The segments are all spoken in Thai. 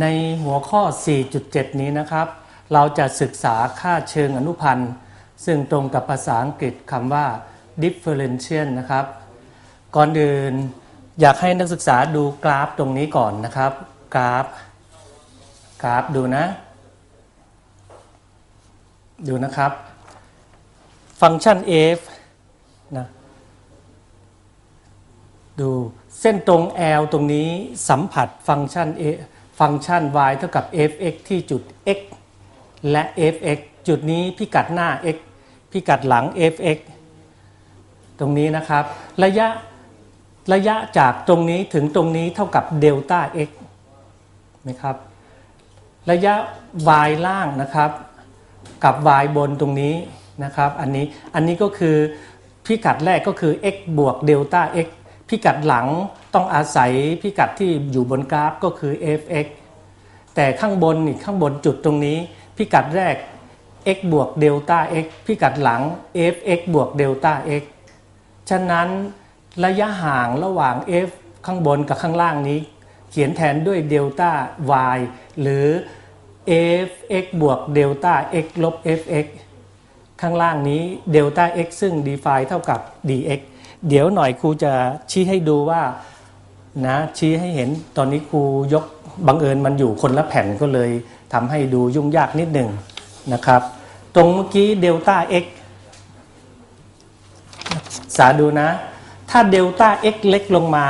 ในหัวข้อ 4.7 นี้นะครับ เราจะศึกษาค่าเชิงอนุพันธ์ ซึ่งตรงกับภาษาอังกฤษคำว่า differential นะครับ ก่อนอื่นอยากให้นักศึกษาดูกราฟตรงนี้ก่อนนะครับ กราฟ กราฟดูนะ ดูนะครับ ฟังก์ชัน f นะ ดูเส้นตรง L ตรงนี้สัมผัสฟังก์ชัน a ฟังก์ชัน y เท่ากับ f(x) ที่จุด x และ f(x) จุดนี้พิกัดหน้า x พิกัดหลัง f(x) ตรงนี้นะครับ ระยะระยะจากตรงนี้ถึงตรงนี้เท่ากับเดลต้า x นะครับ ระยะ y ล่างนะครับ กับ y บนตรงนี้นะครับ อันนี้อันนี้ก็คือพิกัดแรกก็คือ x บวกเดลต้า x พิกัดหลังต้องอาศัยพิกัดที่อยู่บนกราฟก็คือ fx แต่ข้างบนนี่ข้างบนจุดตรงนี้ พิกัดแรก x บวกเดลต้า x พิกัดหลัง fx บวกเดลต้า x ฉะนั้นระยะห่างระหว่าง f ข้างบนกับข้างล่างนี้ เขียนแทนด้วยเดลต้า y หรือ fx บวกเดลต้า x ลบ fx ข้างล่างนี้เดลต้า x ซึ่ง define เท่ากับ dx เดี๋ยวหน่อยครูจะชี้ให้ดูว่านะชี้ให้เห็นตอนนี้ครูยกบังเอิญมันอยู่คนละแผ่นก็เลยทำให้ดูยุ่งยากนิดหนึ่งนะครับ ตรงเมื่อกี้เดลต้า x สาดูนะ ถ้าเดลต้า x เล็กลงมา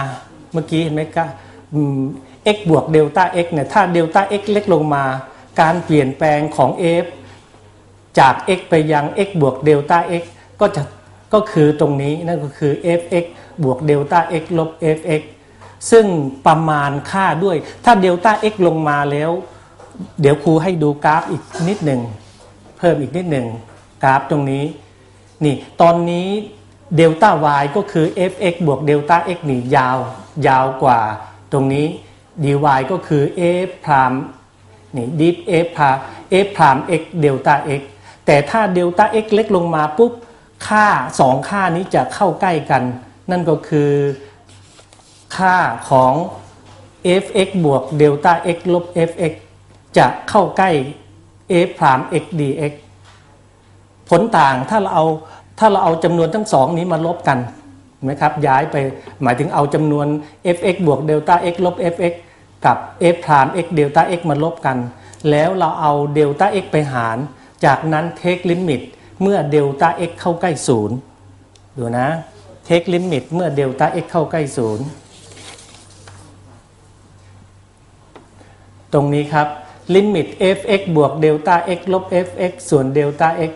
เมื่อกี้เห็นไหมก็ x บวกเดลต้า x เนี่ยถ้าเดลต้า x เล็กลงมา การเปลี่ยนแปลงของ f จาก x ไปยัง x บวกเดลต้า x ก็จะ ก็คือตรงนี้นั่นก็คือ fx บวกเดลต้า x ลบ fx ซึ่งประมาณค่าด้วย ถ้าเดลต้า x ลงมาแล้ว เดี๋ยวครูให้ดูกราฟอีกนิดหนึ่ง เพิ่มอีกนิดหนึ่งกราฟตรงนี้ นี่ ตอนนี้เดลต้า y ก็คือ fx บวกเดลต้า x นี่ยาว ยาวกว่าตรงนี้ dy ก็คือ f พรามนี่ดิฟ f พา f พราม x เดลต้า x แต่ถ้าเดลต้า x เล็กลงมาปุ๊บ ค่าสองค่านี้จะเข้าใกล้กัน นั่นก็คือค่าของ fx บวกเดลต้า x ลบ fx จะเข้าใกล้ f พราม x dx ผลต่างถ้าเราเอาถ้าเราเอาจำนวนทั้งสองนี้มาลบกันไหมครับย้ายไปหมายถึงเอาจำนวน fx บวกเดลต้า x ลบ fx กับ f พราม x เดลต้า x มาลบกัน แล้วเราเอาเดลต้า x ไปหาร จากนั้นเทคลิมิต เมื่อเดลต้า x เข้าใกล้ศูนย์ดูนะเทคลิมิตเมื่อเดลต้า x เข้าใกล้ศูนย์ตรงนี้ครับลิมิต fx บวกเดลต้า x ลบ fx ส่วนเดลต้า x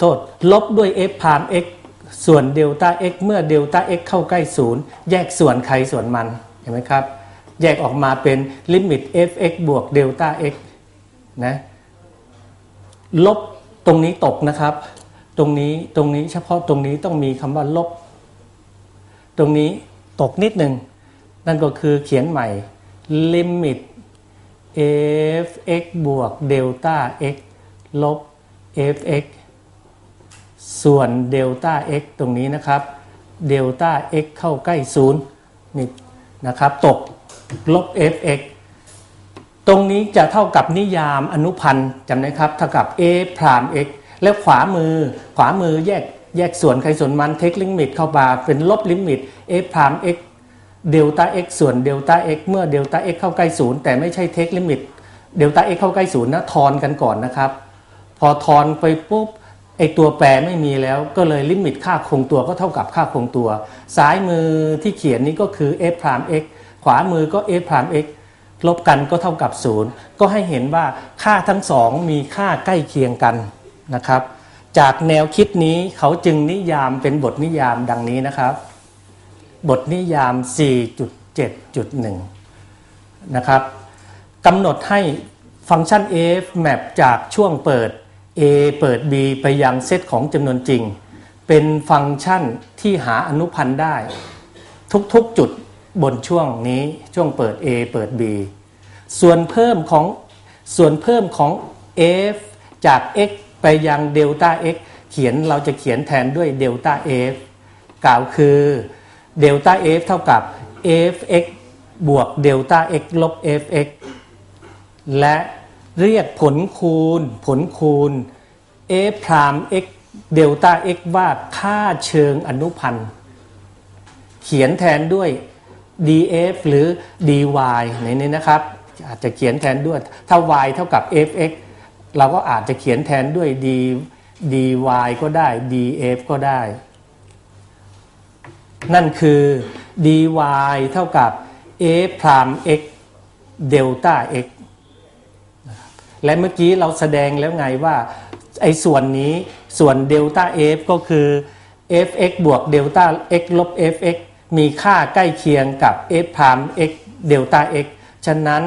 โทษ ลบด้วย f พาม x ส่วนเดลต้า x เมื่อเดลต้า x เข้าใกล้ศูนย์แยกส่วนใครส่วนมัน เห็นไหมครับ แยกออกมาเป็นลิมิต fx บวกเดลต้า x นะ ลบ รงนี้ตกนะครับ ตรงนี้ตรงนี้เฉพาะตรงนี้ต้องมีคำว่าลบ ตรงนี้ตกนิดหนึ่งนั่นก็คือเขียนใหม่ลิมิต fx บวกเดลต้า x ลบ fx ส่วนเดลต้า x ตรงนี้นะครับเดลต้า x เข้าใกล้ศูนย์นี่นะครับ ตกลบ fx ตรงนี้จะเท่ากับนิยามอนุพันธ์จำได้ครับเท่ากับ a พราม x แล้วขวามือขวามือแยกแยกส่วนใครส่วนมันเทคลิมิตเข้ามาเป็นลบลิมิต a พราม x เดลต้า x ส่วนเดลต้า x เมื่อเดลต้า x เข้าใกล้ศูนย์แต่ไม่ใช่เทคลิมิตเดลต้า x เข้าใกล้ศูนย์นะทอนกันก่อนนะครับ พอทอนไปปุ๊บไอตัวแปรไม่มีแล้วก็เลยลิมิตค่าคงตัวก็เท่ากับค่าคงตัว ซ้ายมือที่เขียนนี้ก็คือ f พราม x ขวามือก็ f พราม x ลบกันก็เท่ากับศูนย์ก็ให้เห็นว่าค่าทั้งสองมีค่าใกล้เคียงกันนะครับ จากแนวคิดนี้เขาจึงนิยามเป็นบทนิยามดังนี้นะครับ บทนิยาม 4.7.1 นะครับกำหนดให้ฟังก์ชัน f map จากช่วงเปิด a เปิด b ไปยังเซตของจำนวนจริง เป็นฟังก์ชันที่หาอนุพันธ์ได้ ทุกๆจุด บนช่วงนี้ช่วงเปิด a เปิด b ส่วนเพิ่มของส่วนเพิ่มของ f จาก x ไปยังเดลต้า x เขียนเราจะเขียนแทนด้วยเดลต้า f กล่าวคือเดลต้า f เท่ากับ fx บวกเดลต้า x ลบ fx และเรียกผลคูณ ผลคูณ f พราม x เดลต้า x ว่าค่าเชิงอนุพันธ์ เขียนแทนด้วย df หรือ dy ในนี้นะครับ อาจจะเขียนแทนด้วยถ้า y เท่ากับ fx เราก็อาจจะเขียนแทนด้วย d dy ก็ได้ df ก็ได้ นั่นคือ dy เท่ากับ f พราม x เดลต้า x และเมื่อกี้เราแสดงแล้วไงว่าไอ้ส่วนนี้ส่วนเดลต้า f ก็คือ fx บวกเดลต้า x ลบ fx มีค่าใกล้เคียงกับ f พราม x เดลต้า x ฉะนั้น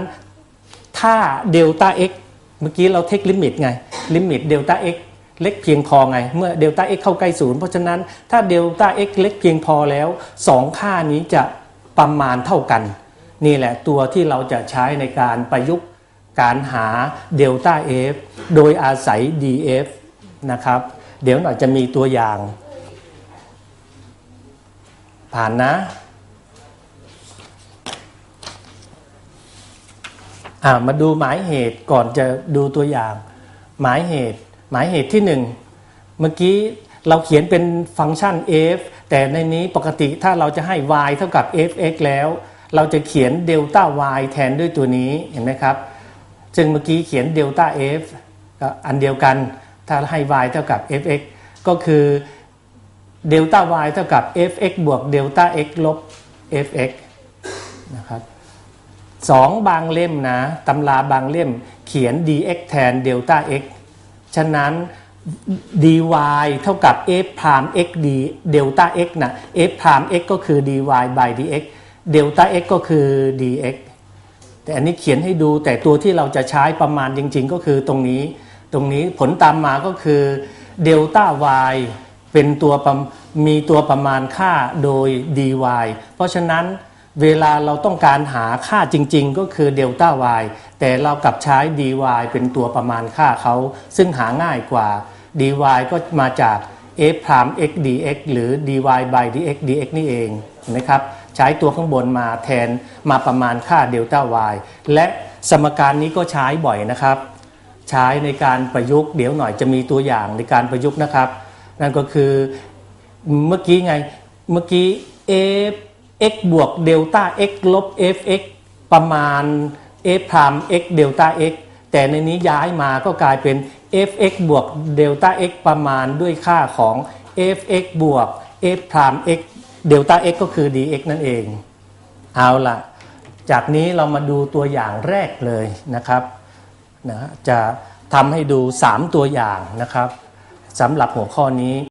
ถ้าเดลต้า x เมื่อกี้เราเทคลิมิตไง ลิมิตเดลต้า x เล็กเพียงพอไง เมื่อเดลต้า x เข้าใกล้ศูนย์เพราะฉะนั้นถ้าเดลต้า x เล็กเพียงพอแล้วสองค่านี้จะประมาณเท่ากัน นี่แหละตัวที่เราจะใช้ในการประยุกต์การหาเดลต้า f โดยอาศัย df นะครับ เดี๋ยวหน่อยจะมีตัวอย่าง ผ่านนะอ่ามาดูหมายเหตุก่อนจะดูตัวอย่าง หมายเหตุ หมายเหตุที่หนึ่งเมื่อกี้เราเขียนเป็นฟังก์ชัน f แต่ในนี้ปกติถ้าเราจะให้ y เท่ากับ fx แล้ว เราจะเขียนเดลต้า y แทนด้วยตัวนี้เห็นไหมครับซึ่งเมื่อกี้เขียนเดลต้า f อันเดียวกันถ้าให้ y เท่ากับ fx ก็คือ เดลต้า y เท่ากับ fx บวกเดลต้า x ลบ fx นะครับสองบางเล่มนะตำราบางเล่มเขียน dx แทนเดลต้า x ฉะนั้น dy เท่ากับ f พราม x d เดลต้า x นะ f พราม x ก็คือ dy by dx เดลต้า x ก็คือ dx แต่อันนี้เขียนให้ดูแต่ตัวที่เราจะใช้ประมาณจริง ๆ ก็คือตรงนี้ ตรงนี้ผลตามมาก็คือเดลต้า y เป็นตัวมีตัวประมาณค่าโดย dy เพราะฉะนั้นเวลาเราต้องการหาค่าจริง ๆ ก็คือเดลต้า y แต่เรากลับใช้ dy เป็นตัวประมาณค่าเขา ซึ่งหาง่ายกว่า dy ก็มาจาก f พราม x dx หรือ dy by dx dx นี่เองนะครับใช้ตัวข้างบนมาแทนมาประมาณค่าเดลต้า y และสมการนี้ก็ใช้บ่อยนะครับ ใช้ในการประยุกต์เดี๋ยวหน่อยจะมีตัวอย่างในการประยุกต์นะครับ นั่นก็คือเมื่อกี้ไงเมื่อกี้ f x บวกเดลต้า x ลบ fx ประมาณ f พราม x เดลต้า x แต่ในนี้ย้ายมาก็กลายเป็น fx บวกเดลต้า x ประมาณด้วยค่าของ fx บวก f พราม x เดลต้า x ก็คือ dx นั่นเอง เอาล่ะ จากนี้เรามาดูตัวอย่างแรกเลยนะครับนะจะทำให้ดู 3 ตัวอย่างนะครับ สำหรับหัวข้อนี้